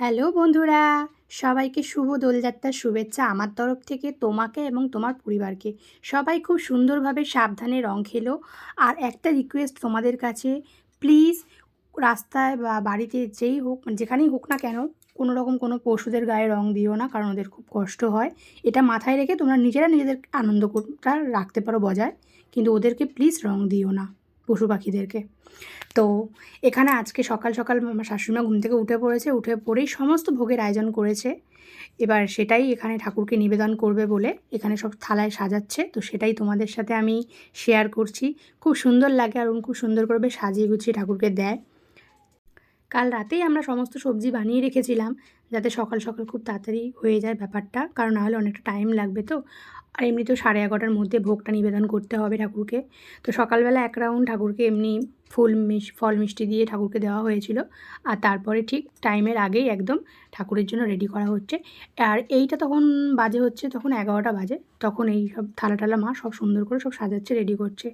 Hello বন্ধুরা, সবাইকে শুভ দোলযাত্রার শুভেচ্ছা আমার তরফ থেকে, তোমাকে এবং তোমার পরিবারকে। সবাই খুব সুন্দরভাবে সাবধানে রং খেলো। আর একটা রিকোয়েস্ট তোমাদের কাছে প্লিজ রাস্তায় বা বাড়িতে যেই হোক মানে যেখানেই হোক না কেন, কোনো রকম কোনো পশুদের গায়ে রং দিও না, কারণ ওদের খুব কষ্ট হয়। এটা মাথায় রেখে তোমরা নিজেরা নিজেদের আনন্দটা রাখতে পারো বজায়, কিন্তু ওদেরকে প্লিজ রং দিও না, পশু পাখিদেরকে। তো এখানে আজকে সকাল সকাল আমার শাশুড়িমা ঘুম থেকে উঠে পড়েছে, উঠে পড়েই সমস্ত ভোগের আয়োজন করেছে। এবার সেটাই এখানে ঠাকুরকে নিবেদন করবে বলে এখানে সব থালায় সাজাচ্ছে। তো সেটাই তোমাদের সাথে আমি শেয়ার করছি। খুব সুন্দর লাগে আর খুব সুন্দর করে সাজিয়ে গুছিয়ে ঠাকুরকে দেয়। কাল রাতেই আমরা সমস্ত সবজি বানিয়ে রেখেছিলাম, যাতে সকাল সকাল খুব তাড়াতাড়ি হয়ে যায় ব্যাপারটা, কারণ নাহলে অনেকটা টাইম লাগবে তো। আর এমনি তো সাড়ে এগারোটার মধ্যে ভোগটা নিবেদন করতে হবে ঠাকুরকে। তো সকালবেলা এক রাউন্ড ঠাকুরকে এমনি ফুল মিশ, ফল মিষ্টি দিয়ে ঠাকুরকে দেওয়া হয়েছিল। আর তারপরে ঠিক টাইমের আগেই একদম ঠাকুরের জন্য রেডি করা হচ্ছে। আর এইটা তখন বাজে হচ্ছে তখন এগারোটা বাজে, তখন এই সব থালা টালা মা সব সুন্দর করে সব সাজাচ্ছে রেডি করছে।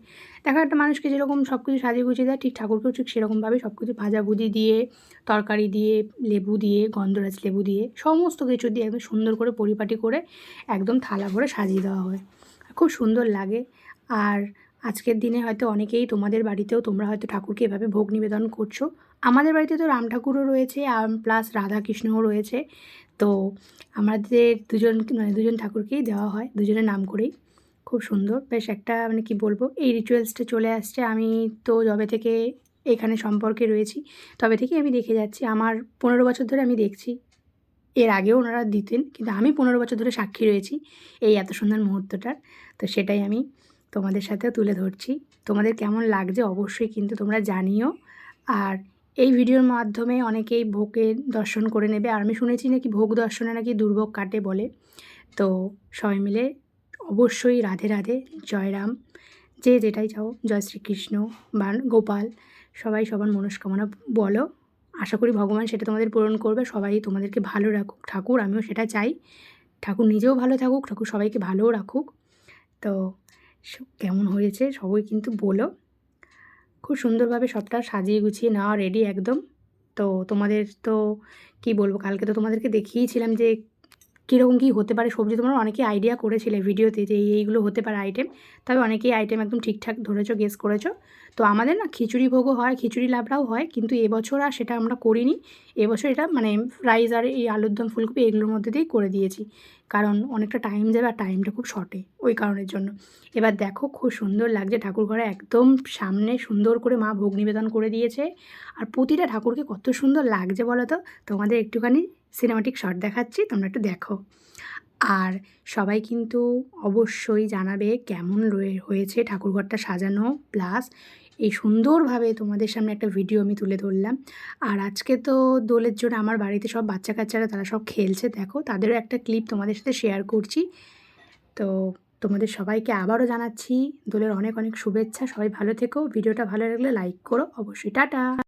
দেখো একটা মানুষকে যেরকম সব কিছু সাজিয়ে গুছিয়ে দেয়, ঠিক ঠাকুরকেও ঠিক সেরকমভাবে সব কিছু ভাজাভুজি দিয়ে তরকারি দিয়ে, লেবু দিয়ে, গন্ধরাজ লেবু দিয়ে, সমস্ত কিছু দিয়ে একদম সুন্দর করে পরিপাটি করে একদম থালা ভরে সাজিয়ে দেওয়া হয়। খুব সুন্দর লাগে। আর আজকের দিনে হয়তো অনেকেই তোমাদের বাড়িতেও তোমরা হয়তো ঠাকুরকে এভাবে ভোগ নিবেদন করছ। আমাদের বাড়িতে তো রাম ঠাকুরও রয়েছে, আর প্লাস রাধাকৃষ্ণও রয়েছে। তো আমাদের দুজন মানে দুজন ঠাকুরকেই দেওয়া হয়, দুজনের নাম করেই। খুব সুন্দর। বেশ একটা মানে কি বলব, এই রিচুয়ালসটা চলে আসছে। আমি তো যবে থেকে এখানে সম্পর্কে রয়েছি। তবে থেকে আমি দেখে যাচ্ছি, আমার পনেরো বছর ধরে আমি দেখছি। এর আগেও ওনারা দিতেন, কিন্তু আমি পনেরো বছর ধরে সাক্ষী রয়েছি এই এত সুন্দর মুহূর্তটার। তো সেটাই আমি তোমাদের সাথেও তুলে ধরছি। তোমাদের কেমন লাগছে অবশ্যই কিন্তু তোমরা জানিও। আর এই ভিডিওর মাধ্যমে অনেকেই ভোগের দর্শন করে নেবে। আর আমি শুনেছি নাকি ভোগ দর্শনে নাকি দুর্ভোগ কাটে বলে। তো সবাই মিলে অবশ্যই রাধে রাধে, জয়রাম। যে যেটাই চাও, জয় শ্রীকৃষ্ণ বা গোপাল, সবাই সবার মনস্কামনা বলো। আশা করি ভগবান সেটা তোমাদের পূরণ করবে, সবাই তোমাদেরকে ভালো রাখুক, ঠাকুর, আমিও সেটা চাই। ঠাকুর নিজেও ভালো থাকুক, ঠাকুর সবাইকে ভালোও রাখুক। তো কেমন হয়েছে সবাই কিন্তু বলো। খুব সুন্দরভাবে সবটা সাজিয়ে গুছিয়ে নেওয়া রেডি একদম। তো তোমাদের তো, কি বলব, কালকে তো তোমাদেরকে দেখিয়েছিলাম যে কীরকম কী হতে পারে সবজি তোমরা অনেকেই আইডিয়া করেছিলে ভিডিওতে যে এইগুলো হতে পারে আইটেম তবে অনেকেই আইটেম একদম ঠিকঠাক ধরেছো গেস করেছ। তো আমাদের না খিচুড়ি ভোগও হয়, খিচুড়ি লাবড়াও হয়, কিন্তু এবছর আর সেটা আমরা করিনি। এবছর এটা মানে রাইস আর এই আলুর দম, ফুলকপি এগুলোর মধ্যে দিয়েই করে দিয়েছি। কারণ অনেকটা টাইম যাবে আর টাইমটা খুব শর্টে ওই কারণের জন্য। এবার দেখো খুব সুন্দর লাগছে, ঠাকুর ঘরে একদম সামনে সুন্দর করে মা ভোগ নিবেদন করে দিয়েছে। আর প্রতিটা ঠাকুরকে কত সুন্দর লাগছে বলো তো? তোমাদের একটুখানি সিনেমাটিক শট দেখাচ্ছি, তোমরা একটু দেখো। আর সবাই কিন্তু অবশ্যই জানাবে কেমন হয়েছে ঠাকুরঘরটা সাজানো। প্লাস এই সুন্দরভাবে তোমাদের সামনে একটা ভিডিও আমি তুলে ধরলাম। আর আজকে তো দোলের জন্য আমার বাড়িতে সব বাচ্চা কাচ্চারা তারা সব খেলছে, দেখো। তাদেরও একটা ক্লিপ তোমাদের সাথে শেয়ার করছি। তো তোমাদের সবাইকে আবারও জানাচ্ছি দোলের অনেক অনেক শুভেচ্ছা। সবাই ভালো থেকো। ভিডিওটা ভালো লাগলে লাইক করো। অবশ্যই, টাটা!